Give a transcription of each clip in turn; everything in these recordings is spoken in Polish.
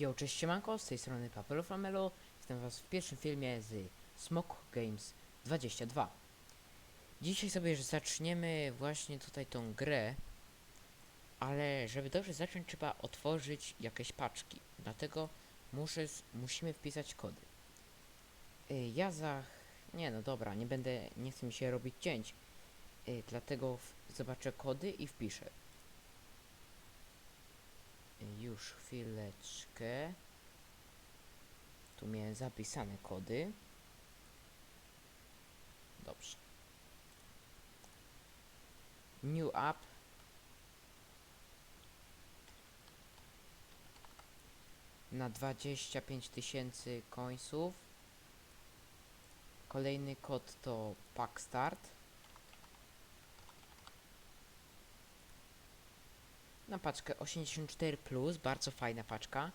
Yo, cześć siemanko, z tej strony Papelo Flamelo. Witam was w pierwszym filmie z Smoke Games 22. Dzisiaj sobie zaczniemy właśnie tutaj tą grę, ale żeby dobrze zacząć trzeba otworzyć jakieś paczki. Dlatego muszę, musimy wpisać kody. Y, Ja za... Nie no dobra, nie będę, nie chcę mi się robić cięć. Y, Dlatego w, zobaczę kody i wpiszę. Już chwileczkę. Tu miałem zapisane kody. Dobrze. New app. Na 25 tysięcy końców. Kolejny kod to Pack Start. Na paczkę 84 plus, bardzo fajna paczka.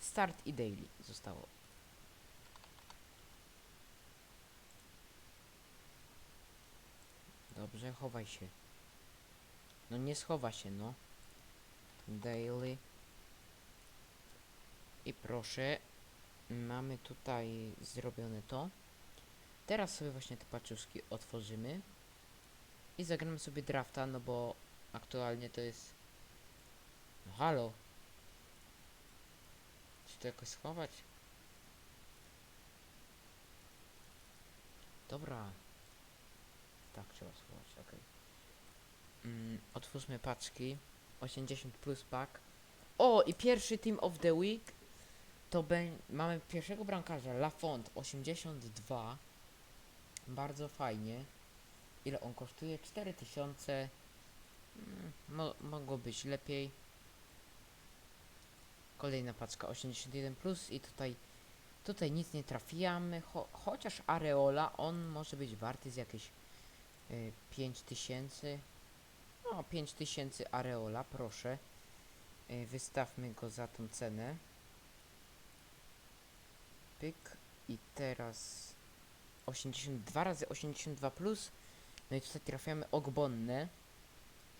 Start i daily zostało. Dobrze, chowaj się. No nie schowa się, no. Daily. I proszę, mamy tutaj zrobione to. Teraz sobie właśnie te paczuszki otworzymy. I zagramy sobie drafta, no bo aktualnie to jest no halo. Czy to jakoś schować? Dobra. Tak, trzeba schować, okej. Mm, otwórzmy paczki. 80 plus pack. O, i pierwszy team of the week to mamy pierwszego bramkarza, Lafont 82. Bardzo fajnie. Ile on kosztuje? 4000. Mm, mo mogło być lepiej. Kolejna paczka 81 plus i tutaj tutaj nic nie trafiamy, cho chociaż Areola on może być warty z jakieś y, 5000. No 5000 Areola, proszę. Y, wystawmy go za tą cenę. Pyk i teraz 82 razy 82 plus. No i tutaj trafiamy Ogbonne.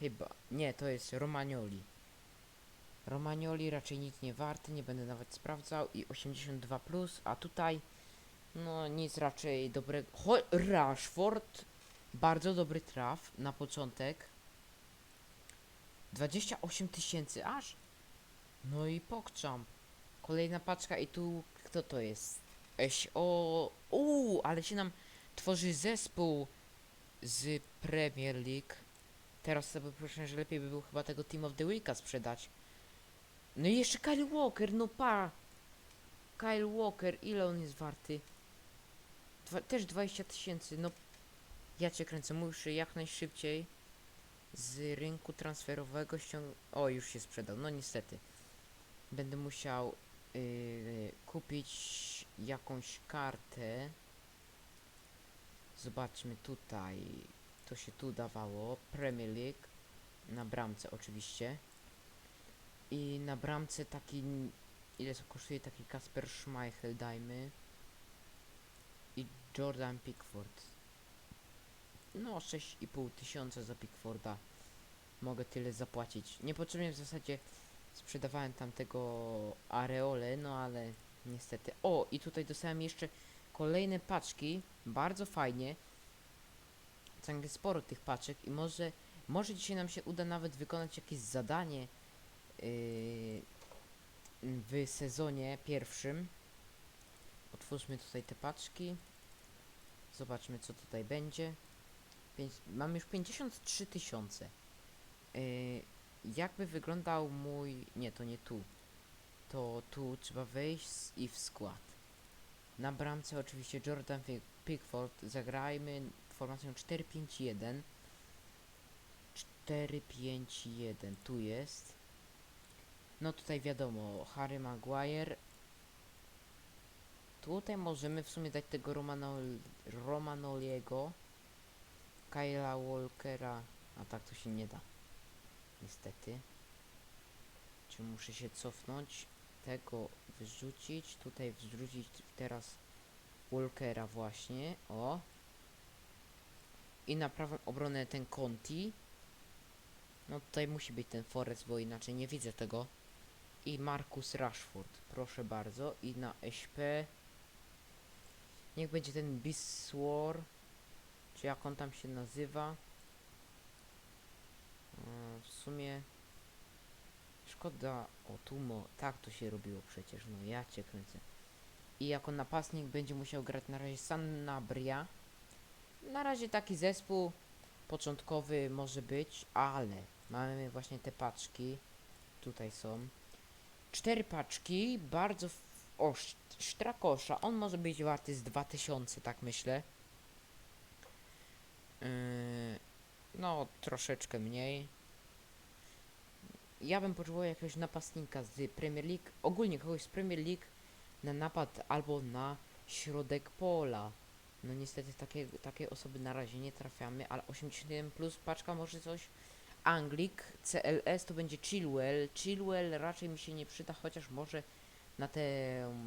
Chyba. Nie, to jest Romagnoli. Romagnoli raczej nic nie warty, nie będę nawet sprawdzał i 82 plus, a tutaj no nic raczej dobrego. Cho Rashford bardzo dobry traf na początek. 28 tysięcy aż. No i pokczam. Kolejna paczka i tu kto to jest? Eś o uuu, ale się nam tworzy zespół z Premier League. Teraz sobie proszę, że lepiej by było chyba tego Team of the Weeka sprzedać. No i jeszcze Kyle Walker, no pa! Kyle Walker, ile on jest warty? Dwa, też 20 tysięcy, no ja cię kręcę, muszę jak najszybciej z rynku transferowego ściągnąć. O, już się sprzedał, no niestety. Będę musiał yy, kupić jakąś kartę. Zobaczmy tutaj. To się tu dawało. Premier League. Na bramce oczywiście. I na bramce taki... Ile kosztuje taki Kasper Schmeichel, dajmy. I Jordan Pickford. No, 6,5 tysiąca za Pickforda. Mogę tyle zapłacić. Niepotrzebnie w zasadzie sprzedawałem tamtego Areole, no ale niestety. O, i tutaj dostałem jeszcze kolejne paczki. Bardzo fajnie. Całkiem sporo tych paczek i może, może dzisiaj nam się uda nawet wykonać jakieś zadanie w sezonie pierwszym. Otwórzmy tutaj te paczki. Zobaczmy co tutaj będzie. Pięć, mam już 53 tysiące. Yy, jakby wyglądał mój... Nie, to nie tu. To tu trzeba wejść i w skład. Na bramce oczywiście Jordan Pi- Pickford. Zagrajmy formacją 4-5-1. 4-5-1. Tu jest. No tutaj wiadomo, Harry Maguire. Tutaj możemy w sumie dać tego Romanol Romanoliego. Kyla Walkera. A tak to się nie da. Niestety. Czy muszę się cofnąć? Tego wyrzucić. Tutaj wrzucić teraz Walkera właśnie. O. I na prawą obronę ten Conti. No tutaj musi być ten Forest, bo inaczej nie widzę tego. I Marcus Rashford. Proszę bardzo. I na SP niech będzie ten Biswar, czy jak on tam się nazywa. E, W sumie szkoda. O, Tumo. Tak to się robiło przecież. No ja cię kręcę. I jako napastnik będzie musiał grać na razie Sanabria. Na razie taki zespół początkowy może być, ale mamy właśnie te paczki. Tutaj są. Cztery paczki, bardzo f- o, sz- Strakosza. On może być warty z 2000, tak myślę. Yy, no, troszeczkę mniej. Ja bym potrzebował jakiegoś napastnika z Premier League, ogólnie kogoś z Premier League na napad albo na środek pola. No niestety takie, takie osoby na razie nie trafiamy, ale 81 plus paczka może coś. Anglik, CLS to będzie Chilwell. Chilwell raczej mi się nie przyda, chociaż może na tę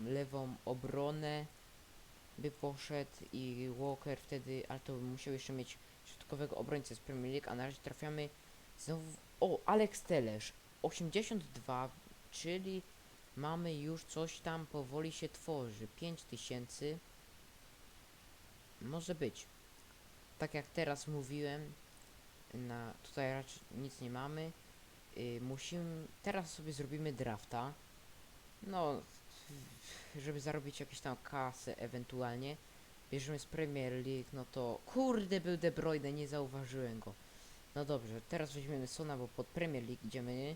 lewą obronę by poszedł i Walker wtedy, ale to by musiał jeszcze mieć środkowego obrońcę z Premier League, a na razie trafiamy znowu... O, Alex Telesz, 82, czyli mamy już coś tam powoli się tworzy, 5000 może być. Tak jak teraz mówiłem, na, tutaj raczej nic nie mamy. Yy, musimy, teraz sobie zrobimy drafta. No, żeby zarobić jakieś tam kasę ewentualnie. Bierzemy z Premier League, no to kurde był De Bruyne, nie zauważyłem go. No dobrze, teraz weźmiemy Sona, bo pod Premier League idziemy.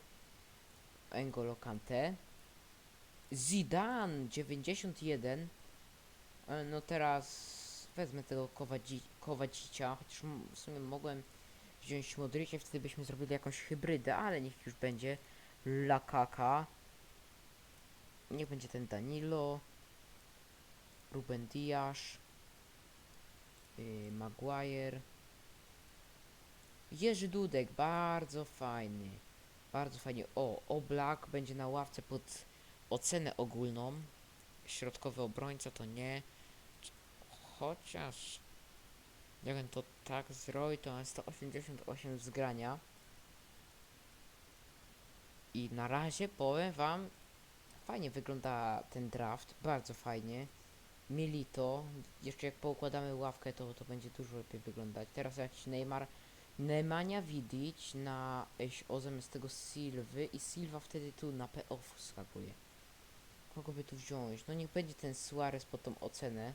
Engolo Kante. Zidane 91. E, No teraz wezmę tego Kowadzi Kowadzicia, chociaż w sumie mogłem wziąć Modricia, wtedy byśmy zrobili jakąś hybrydę, ale niech już będzie Lakaka. Niech będzie ten Danilo. Ruben Dias. Yy, Maguire. Jerzy Dudek, bardzo fajny. Bardzo fajnie. O, Oblak będzie na ławce pod ocenę ogólną. Środkowy obrońca to nie. Chociaż jakbym to tak zrobił, to mam 188 zgrania. I na razie powiem wam, fajnie wygląda ten draft, bardzo fajnie. Milito, jeszcze jak poukładamy ławkę, to to będzie dużo lepiej wyglądać. Teraz jakiś Neymar, Nemanja Vidic na o zamiast tego Silwy i Silva wtedy tu na PO wskakuje. Kogo by tu wziąć? No niech będzie ten Suarez pod tą ocenę.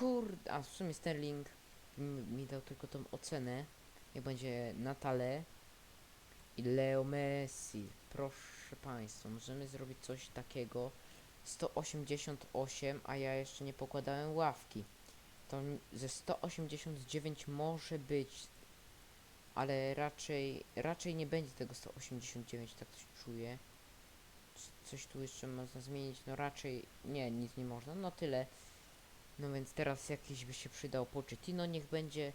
Kurde, a w sumie Sterling mi dał tylko tą ocenę. Niech będzie Natale i Leo Messi. Proszę Państwa, możemy zrobić coś takiego. 188, a ja jeszcze nie pokładałem ławki. To ze 189 może być, ale raczej, raczej nie będzie tego 189, tak coś czuję. Coś tu jeszcze można zmienić, no raczej nie, nic nie można, no tyle. No więc teraz jakiś by się przydał Pochettino, niech będzie.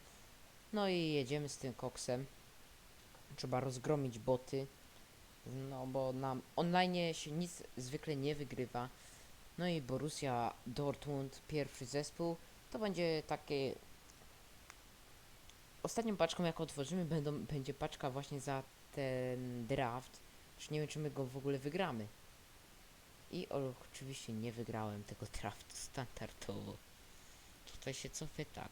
No i jedziemy z tym koksem. Trzeba rozgromić boty. No bo na online się nic zwykle nie wygrywa. No i Borussia Dortmund, pierwszy zespół. To będzie takie... Ostatnią paczką jak otworzymy będą, będzie paczka właśnie za ten draft. Już nie wiem czy my go w ogóle wygramy. I oczywiście nie wygrałem tego draftu standardowo. Tutaj się cofie tak.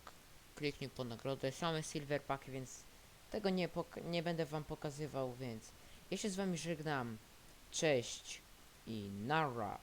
Kliknij po nagrodę. Same silver paki, więc tego nie, nie będę wam pokazywał, więc ja się z wami żegnam. Cześć i nara.